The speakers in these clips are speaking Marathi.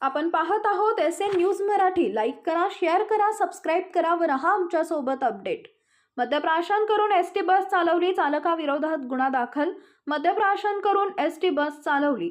आपण पाहत आहोत S N news Marathi. Like करा शेअर करा सबस्क्राईब करा व रहा आमच्यासोबत अपडेट मद्यप्राशन करून एस टी बस चालवली चालकाविरोधात गुन्हा दाखल. मद्यप्राशन करून एस टी बस चालवली.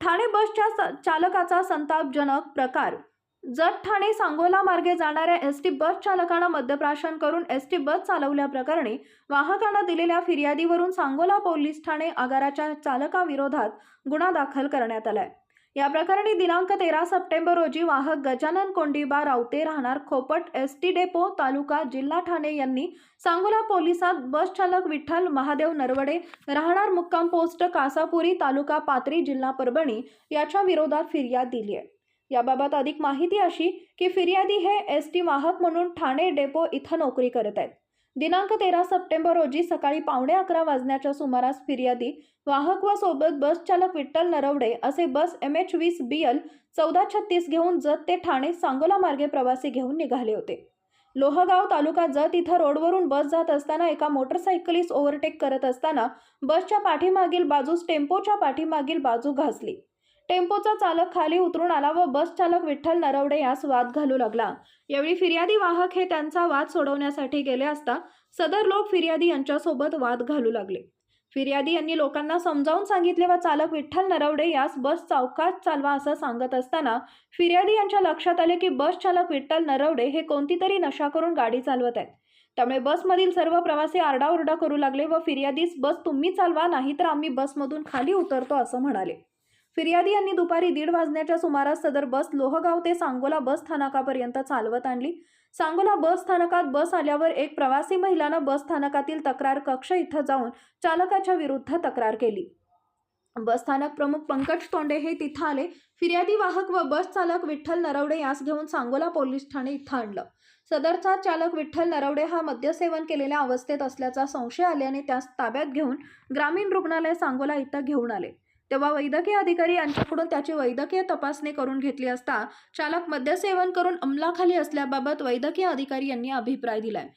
ठाणे बसच्या स- चालकाचा संतापजनक प्रकार. जत ठाणे सांगोला मार्गे जाणाऱ्या एस टी बस चालकानं मद्यप्राशन करून एस टी बस चालवल्याप्रकरणी वाहकानं दिलेल्या फिर्यादीवरून सांगोला पोलीस ठाणे आगाराच्या चालकाविरोधात गुन्हा दाखल करण्यात आलाय. या प्रकरणी दिनांक तेरा सप्टेंबर रोजी वाहक गजानन कोंडीबा रावते राहणार खोपट एस टी डेपो तालुका जिल्हा ठाणे यांनी सांगोला पोलिसात बस चालक विठ्ठल महादेव नरवडे राहणार मुक्काम पोस्ट कासापुरी तालुका पात्री जिल्हा परभणी याच्या विरोधात फिर्याद दिली आहे. याबाबत अधिक माहिती अशी की फिर्यादी हे एस टी वाहक म्हणून ठाणे डेपो इथं नोकरी करत आहेत. दिनांक तेरा सप्टेंबर रोजी सकाळी पावणे अकरा वाजण्याच्या सुमारास फिर्यादी वाहक व सोबत बस चालक विठ्ठल नरवडे असे बस एम एच वीस बी एल चौदा छत्तीस घेऊन जत ते ठाणे सांगोला मार्गे प्रवासी घेऊन निघाले होते. लोहगाव तालुका जत इथं रोडवरून बस जात असताना एका मोटरसायकलीस ओव्हरटेक करत असताना बसच्या पाठीमागील बाजूस टेम्पोच्या पाठीमागील बाजू घासली. टेम्पोचा चालक खाली उतरून आला व बस चालक विठ्ठल नरवडे यास वाद घालू लागला. यावेळी फिर्यादी वाहक हे त्यांचा वाद सोडवण्यासाठी गेले असता सदर लोक फिर्यादी यांच्यासोबत वाद घालू लागले. फिर्यादी यांनी लोकांना समजावून सांगितले व चालक विठ्ठल नरवडे यास बस चौकात चालवा असं सांगत असताना फिर्यादी यांच्या लक्षात आले की बस चालक विठ्ठल नरवडे हे कोणती तरी नशा करून गाडी चालवत आहेत. त्यामुळे बसमधील सर्व प्रवासी आरडाओरडा करू लागले व फिर्यादीस बस तुम्ही चालवा नाही तर आम्ही बसमधून खाली उतरतो असं म्हणाले. फिर्यादी यांनी दुपारी दीड वाजण्याच्या सुमारास सदर बस लोहगाव ते सांगोला बस स्थानकापर्यंत चालवत आणली. सांगोला बस स्थानकात बस आल्यावर एक प्रवासी महिलानं बस स्थानकातील तक्रार कक्ष इथं जाऊन चालकाच्या विरुद्ध तक्रार केली. बस स्थानक प्रमुख पंकज तोंडे हे तिथं आले. फिर्यादी वाहक व बस चालक विठ्ठल नरवडे यास घेऊन सांगोला पोलीस ठाणे इथं आणलं. सदरचा चालक विठ्ठल नरवडे हा मद्यसेवन केलेल्या अवस्थेत असल्याचा संशय आल्याने त्यास ताब्यात घेऊन ग्रामीण रुग्णालय सांगोला इथं घेऊन आले. तेव्हा वैद्यकीय अधिकारी यांच्याकडून त्याची वैद्यकीय तपासणी करून घेतली असता चालक मद्यसेवन करून अंमलाखाली असल्याबाबत वैद्यकीय अधिकारी यांनी अभिप्राय दिलाय.